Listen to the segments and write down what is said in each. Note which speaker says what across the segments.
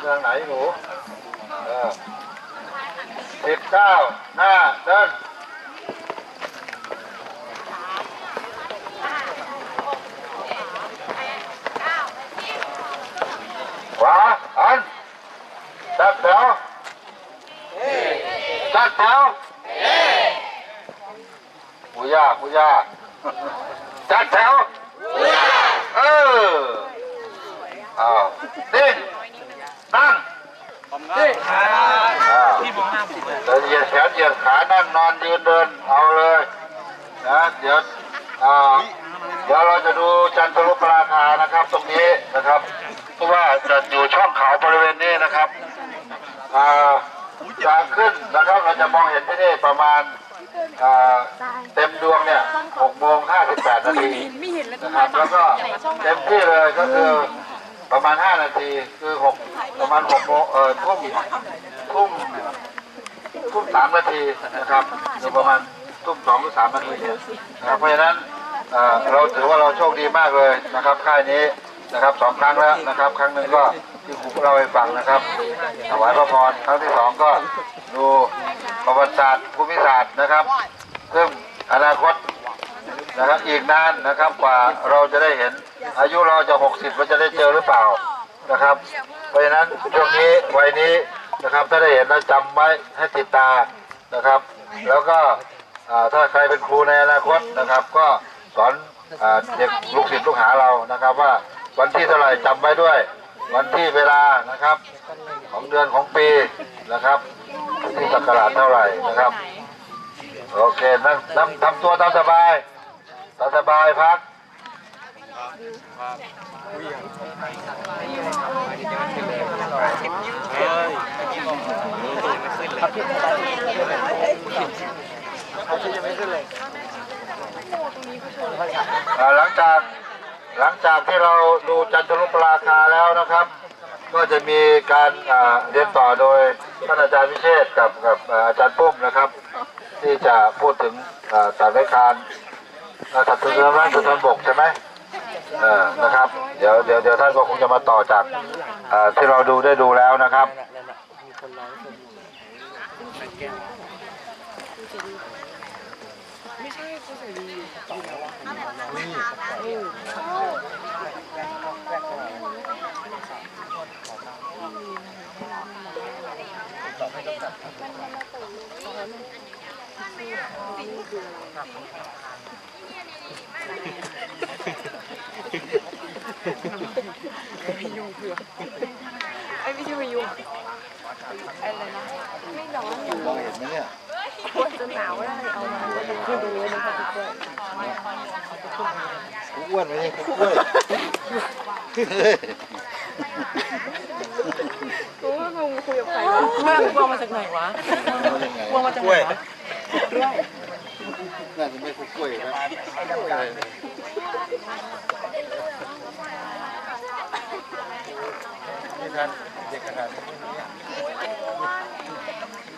Speaker 1: เมืองไหนหนูสิบเก้าหน้าเดินขวาอันจัดแถวจัดแถวปุยาปุยาจัดแถวเอออ้าวนิ่งนั่ง นิ่งอ้าว
Speaker 2: พี่มองหน้าผมเลย
Speaker 1: เดินเหยียดแขนเหยียดขานั่งนอนยืนเดินเอาเลยนะเดี๋ยวอ่าเดี๋ยวเราจะดูจันทรุปราคานะครับ ตรงนี้นะครับเพราะว่าจะอยู่ช่องเขาบริเวณนี้นะครับอ่าจะขึ้นนะครับเราจะมองเห็นที่นี่ประมาณอ่าเต็มดวงเนี่ย6โมง58นาทีนะครับแล้วก็เต็มที่เลยก็คือ ประมาณ5นาทีคือ6ประมาณ6โมงเออทุ่มทุ่มทุ่มสามนาทีนะครับหรือประมาณทุ่มสองหรือสามนาทีเนี่ยนะครับเพราะฉะนั้นเอ่อเราถือว่าเราโชคดีมากเลยนะครับ ค่ายนี้นะครับสองครั้งแล้วนะครับ ครั้งหนึ่งก็ที่ครูเราให้ฟังนะครับถวายพระพรครั้งที่สองก็ดูประวัติศาสตร์ภูมิศาสตร์นะครับ ซึ่งอนาคต นะครับอีกนานนะครับกว่าเราจะได้เห็น อายุเราจะ 60เราจะได้เจอหรือเปล่านะครับ เพราะฉะนั้นช่วงนี้วัยนี้นะครับถ้าได้เห็นแล้วจำไว้ให้ติดตานะครับ แล้วก็ถ้าใครเป็นครูในอนาคตนะครับ ก็สอนเด็กลูกศิษย์ลูกหาเรานะครับ ว่าวันที่เท่าไหร่จำไว้ด้วย วันที่เวลานะครับ ของเดือนของปีนะครับที่สักราชเท่าไหร่นะครับ โอเคนั่งนั่งทำตัวตามสบาย สบายพัก
Speaker 2: เฮ้ยเมื่อกี้มองรู้ตัวไม่ขึ้นเลย
Speaker 1: อ่าหลังจากหลังจากที่เราดูจันทรุปราคาแล้วนะครับ ก็จะมีการอ่าเรียนต่อโดยท่านอาจารย์วิเชษกับกับอ่าจารย์ปุ้มนะครับ ที่จะพูดถึงอ่าสัตว์เลื้ อาสัตว์ตัวน้ำสัตว์ทนบกใช่ไหมเออนะครับ เดี๋ยวเดี๋ยวเดี๋ยวท่านก็คงจะมาต่อจากอ่าที่เราดูได้ดูแล้วนะครับ
Speaker 3: ไอ้ ไม่ใช่พายุอะไรนะไม่ร้อน
Speaker 1: มองเห็นไหมเนี่ย
Speaker 3: ควรจะหนาวได้เอามาคือดูนะคะทุกคน
Speaker 1: กูอ้วนไหมเนี่ยกูอ้วน
Speaker 3: รู้ว่างงคุยกับใครวะ
Speaker 2: แม่งวามาจากไหนวะวามาจากไหนวะ
Speaker 1: น่าจะไม่คุกกล้วยนะนี่ท่านเด็กขนาดนี้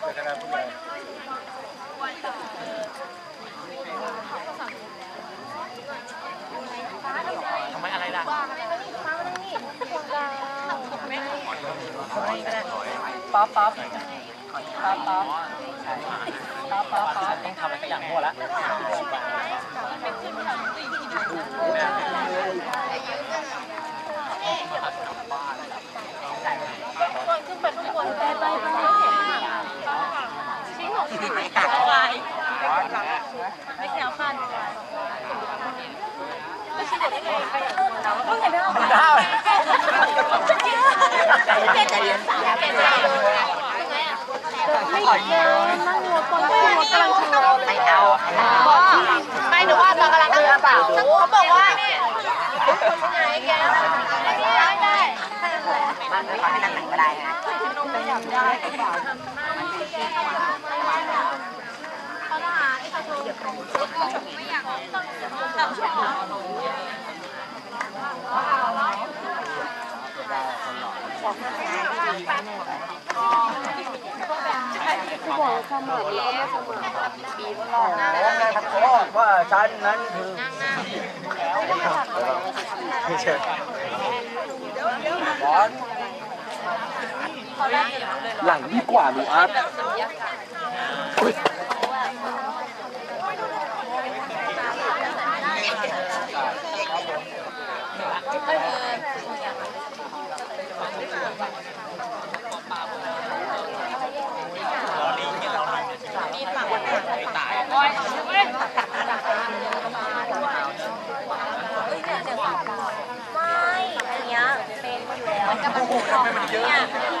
Speaker 1: เด็กขนาดนี้
Speaker 2: ทำไมอะไรล่ะป๊อปป๊อป ป๊อปป๊อปป๊อปป๊อปป๊อปต้องทำอะไรสักอย่างมั่วละ
Speaker 3: ขึ้นไปข้างบนไปไปไปชิ้นของชิ้นไม่ขาดไรไม่แคล้วคลาดไม่ใช่เด็กได้ไงเราก็เห็นได้
Speaker 2: มันได้
Speaker 3: ใจเย็นสาวเป็น ไม่เจอนั่งรถคนที่รถกำลังชะลอเลยเอาไม่หนูว่าตอนกำลังนั่งเปล่าเขาบอกว่าเนี่ยไงแกได้ได้
Speaker 4: มันไม่ขอให้นั่งไหนก็ได้นะ
Speaker 3: เขาทหารไอ้ตะโกนไม่อยากต้อง
Speaker 2: ว่าฉันนั้นคือไม่ใช่บอลหลังดีกว่าหนูอาร์ต
Speaker 3: ไม่อันเนี้ยเป็นอยู่ แล้วกับมันของเย
Speaker 1: อะ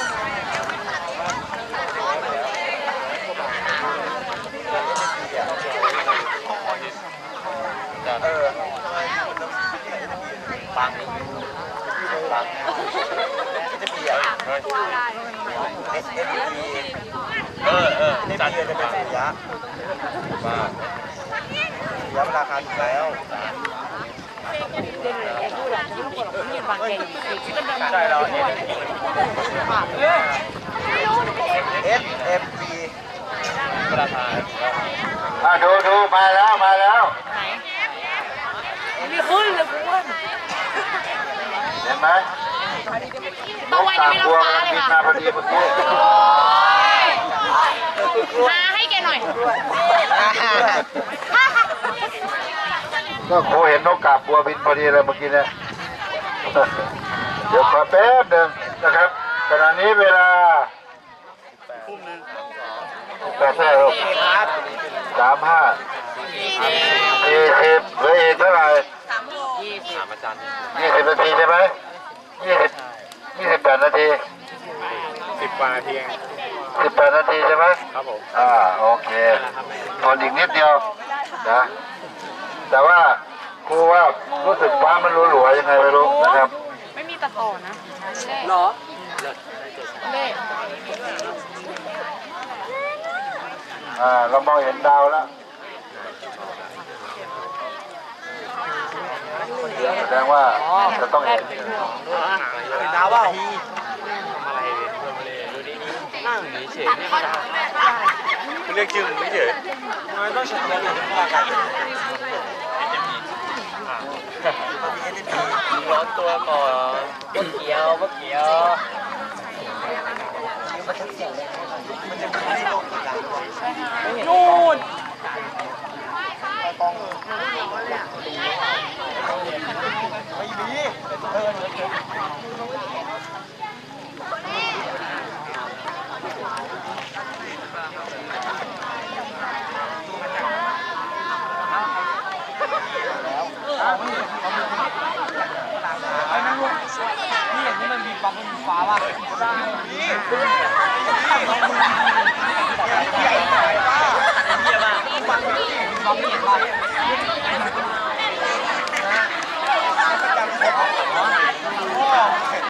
Speaker 1: เออเออจัดเลยเป็นระยะว่าระยะราคาถูกแล้วใช่เราเอสเอฟเอฟบีราคาอะดูดูมาแล้วมาแล้วม่ขึ้นเลยคุณเห็นไหม ตามพวงบินมาพอดีเมื่อกี้
Speaker 3: มาให้แกหน่อย
Speaker 1: ก็โคเห็นนกกาบบัวบินพอดีเลยเมื่อกี้เนี่ยเดี๋ยวขอแป๊บหนึ่งนะครับขณะนี้เวลาแปดเท่าไหร่ลูกสามห้าสี่สิบเหลืออีกเท่าไหร่ยี่สิบนาทีใช่ไหมยี่สิบยี่สิบแปดนาที
Speaker 5: สิบ กว่านาทีเอง
Speaker 1: สิบแปดนาทีใช่ไหม
Speaker 5: ครับผม
Speaker 1: อ่าโอเคตอนอีกนิดเดียวนะ แต่ว่าครูว่ารู้สึกฟ้ามันหลัวๆยังไงไม่รู้นะครับ
Speaker 3: ไม่มีตะต่อนะ
Speaker 2: เหรอ
Speaker 3: เล่
Speaker 1: อ่าเรามองเห็นดาวแล้วแสดงว่าจะต้องเห็น
Speaker 2: ดาวว่า
Speaker 5: นั่งเฉยๆเนี่ยไม่ได้เรียกชื่อมึงไม่เฉย
Speaker 2: ทำไมต้องเฉยๆเลยว่ากัน
Speaker 5: ร้อนตัวก่อน
Speaker 2: เขียวมะเขียวนู่นนี่อย่างนี้มันมีปั๊มมันมีฟ้าป่ะ นี่ปั๊มไม่เห็นป่ะ